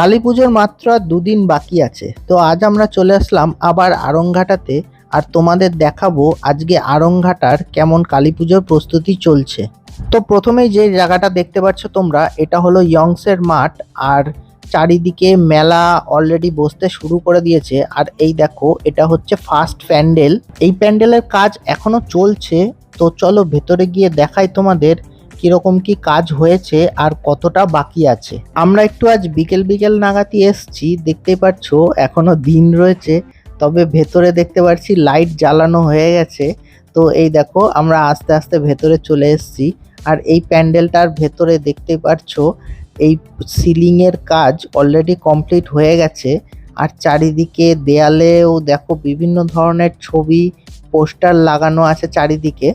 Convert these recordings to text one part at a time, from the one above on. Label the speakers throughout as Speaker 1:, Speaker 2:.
Speaker 1: কালী পুজোর মাত্র দুদিন বাকি আছে। তো আজ আমরা চলে আসলাম আবার আরংঘাটাতে আর তোমাদের দেখাবো আজকে আরংঘাটার কেমন কালী পুজোর প্রস্তুতি চলছে। তো প্রথমেই যে জায়গাটা দেখতে পাচ্ছ তোমরা, এটা হলো ইয়ংসের মাঠ আর চারিদিকে মেলা অলরেডি বসতে শুরু করে দিয়েছে। আর এই দেখো, এটা হচ্ছে ফার্স্ট প্যান্ডেল এই প্যান্ডেলের কাজ এখনও চলছে। তো চলো ভেতরে গিয়ে দেখাই তোমাদের কীরকম কি কাজ হয়েছে আর কতটা বাকি আছে? আমরা একটু আজ বিকেল বিকেল নাগাতি এসছি দেখতে পাচ্ছ এখনও দিন রয়েছে, তবে ভেতরে দেখতে পাচ্ছি লাইট জ্বালানো হয়ে গেছে। তো এই দেখো, আমরা আস্তে আস্তে ভেতরে চলে এসেছি, আর এই প্যান্ডেলটার ভেতরে দেখতে পাচ্ছ এই সিলিং এর কাজ অলরেডি কমপ্লিট হয়ে গেছে, আর চারিদিকে দেয়ালেও দেখো বিভিন্ন ধরনের ছবি, পোস্টার লাগানো আছে চারিদিকে।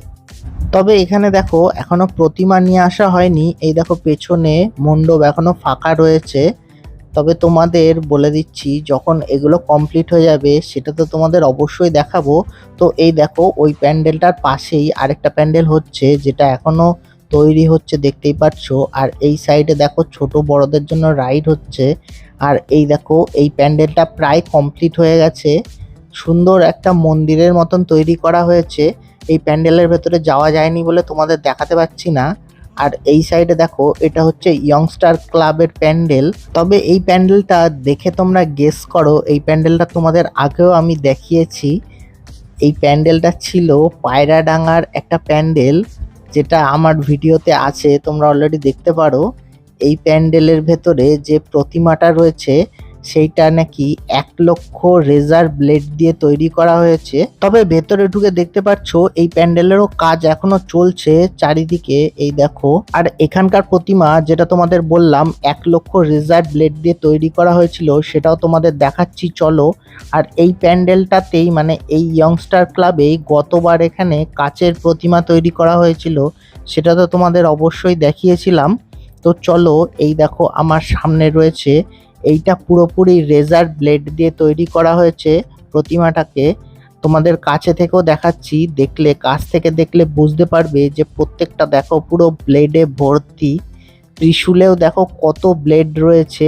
Speaker 1: তবে এখানে দেখো, এখনও প্রতিমা নিয়ে আসা হয়নি। এই দেখো, পেছনে মণ্ডপ এখনও ফাঁকা রয়েছে। তবে তোমাদের বলে দিচ্ছি, যখন এগুলো কমপ্লিট হয়ে যাবে, সেটা তো তোমাদের অবশ্যই দেখাবো। তো এই দেখো, ওই প্যান্ডেলটার পাশেই আরেকটা প্যান্ডেল হচ্ছে, যেটা এখনও তৈরি হচ্ছে, দেখতেই পাচ্ছ। আর এই সাইডে দেখো, ছোট বড়দের জন্য রাইড হচ্ছে। আর এই দেখো, এই প্যান্ডেলটা প্রায় কমপ্লিট হয়ে গেছে। সুন্দর একটা মন্দিরের মতন তৈরি করা হয়েছে। এই প্যান্ডেলের ভেতরে যাওয়া যায়নি বলে তোমাদের দেখাতে পাচ্ছি না। আর এই সাইডে দেখো, এটা হচ্ছে ইয়ংস্টার ক্লাবের প্যান্ডেল। তবে এই প্যান্ডেলটা দেখে তোমরা গেস করো, এই প্যান্ডেলটা তোমাদের আগেও আমি দেখিয়েছি। এই প্যান্ডেলটা ছিল পায়রাডাঙ্গার একটা প্যান্ডেল, যেটা আমার ভিডিওতে আছে, তোমরা অলরেডি দেখতে পারো। এই প্যান্ডেলের ভেতরে যে প্রতিমাটা রয়েছে সেইটা নাকি এক লক্ষ রেজার ব্লেড দিয়ে তৈরি করা হয়েছে। তবে ভেতরে ঢুকে দেখতে পাচ্ছ, এই প্যান্ডেলেরও কাজ এখনও চলছে চারিদিকে, এই দেখো। আর এখানকার প্রতিমা যেটা তোমাদের বললাম, এক লক্ষ রেজার ব্লেড দিয়ে তৈরি করা হয়েছিল, সেটাও তোমাদের দেখাচ্ছি, চলো। আর এই প্যান্ডেলটাতেই মানে এই ইয়ংস্টার ক্লাবেই গতবার এখানে কাচের প্রতিমা তৈরি করা হয়েছিল, সেটা তো তোমাদের অবশ্যই দেখিয়েছিলাম। তো চলো, এই দেখো, আমার সামনে রয়েছে এইটা পুরোপুরি রেজার ব্লেড দিয়ে তৈরি করা হয়েছে প্রতিমাটাকে। তোমাদের কাছে থেকেও দেখাচ্ছি, দেখলে, কাছ থেকে দেখলে বুঝতে পারবে যে প্রত্যেকটা দেখো পুরো ব্লেডে ভর্তি। ত্রিশূলেও দেখো কত ব্লেড রয়েছে।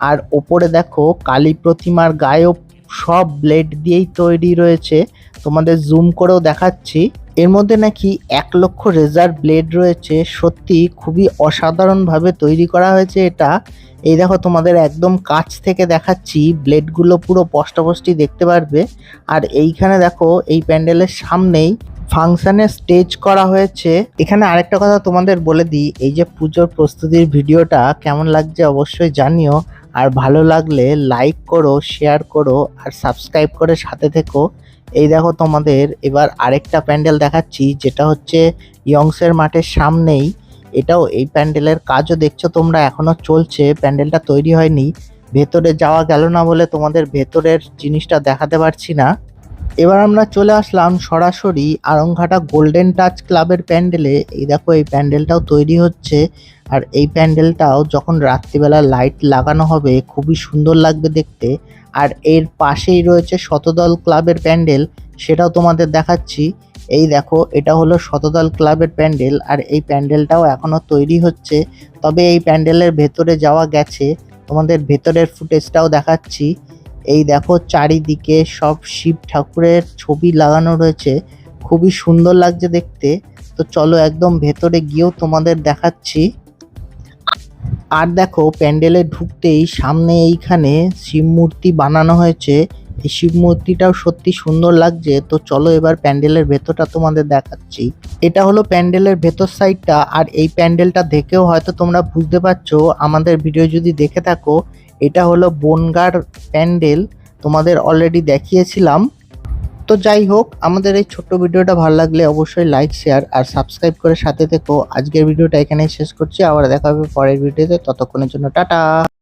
Speaker 1: আর ওপরে দেখো কালী প্রতিমার গায়েও সব ব্লেড দিয়েই তৈরি রয়েছে। তোমাদের জুম করেও দেখাচ্ছি। এর মধ্যে নাকি এক লক্ষ রেজার ব্লেড রয়েছে, সত্যি খুবই অসাধারণভাবে তৈরি করা হয়েছে এটা। এই দেখো, তোমাদের একদম কাছ থেকে দেখাচ্ছি, ব্লেডগুলো পুরো স্পষ্টপষ্টি দেখতে পারবে। আর এইখানে দেখো, এই প্যান্ডেলের সামনেই ফাংশনের স্টেজ করা হয়েছে। এখানে আরেকটা কথা তোমাদের বলে দিই, এই যে পুজোর প্রস্তুতির ভিডিওটা কেমন লাগছে অবশ্যই জানিও। আর ভালো লাগলে লাইক করো শেয়ার করো, আর সাবস্ক্রাইব করে সাথে থেকো। এই দেখো তোমাদের, এবার আরেকটা প্যান্ডেল দেখাচ্ছি, যেটা হচ্ছে ইয়ংসের মাঠের সামনেই। এটাও এই প্যান্ডেলের কাজও দেখছ তোমরা এখনও চলছে, প্যান্ডেলটা তৈরি হয়নি। ভেতরে যাওয়া গেল না বলে তোমাদের ভেতরের জিনিসটা দেখাতে পারছি না। এবার আমরা চলে আসলাম সরাসরি আরংঘাটা গোল্ডেন টাচ ক্লাবের প্যান্ডেলে। এই দেখো, এই প্যান্ডেলটাও তৈরি হচ্ছে। আর এই প্যান্ডেলটাও যখন রাত্রিবেলা লাইট লাগানো হবে, খুবই সুন্দর লাগবে দেখতে। আর এর পাশেই রয়েছে শতদল ক্লাবের প্যান্ডেল, সেটাও তোমাদের দেখাচ্ছি। এই দেখো, এটা হলো শতদল ক্লাবের প্যান্ডেল, আর এই প্যান্ডেলটাও এখনও তৈরি হচ্ছে। তবে এই প্যান্ডেলের ভেতরে যাওয়া গেছে। তোমাদের ভেতরের ফুটেজটাও দেখাচ্ছি। এই দেখো চারিদিকে সব শিব ঠাকুরের ছবি লাগানো রয়েছে। খুবই সুন্দর লাগছে দেখতে। তো চলো একদম ভেতরে গিয়েও তোমাদের দেখাচ্ছি। আর দেখো প্যান্ডেলে ঢুকতেই সামনে এইখানে শিব মূর্তি বানানো হয়েছে। এই শিব মূর্তিটাও সত্যি সুন্দর লাগছে। তো চলো এবার প্যান্ডেলের ভেতরটা তোমাদের দেখাচ্ছি। এটা হলো প্যান্ডেলের ভেতর সাইডটা আর এই প্যান্ডেলটা দেখেও হয়তো তোমরা বুঝতে পারছ। আমাদের ভিডিও যদি দেখে থাকো এটা হলো বনগার প্যান্ডেল, তোমাদের অলরেডি দেখিয়েছিলাম। তো যাই হোক, আমাদের এই ছোট্ট ভিডিওটা ভালো লাগলে অবশ্যই লাইক শেয়ার আর সাবস্ক্রাইব করে সাথে থেকো। আজকের ভিডিওটা এখানেই শেষ করছি, আবার দেখা হবে পরের ভিডিওতে। ততক্ষণের জন্য টাটা!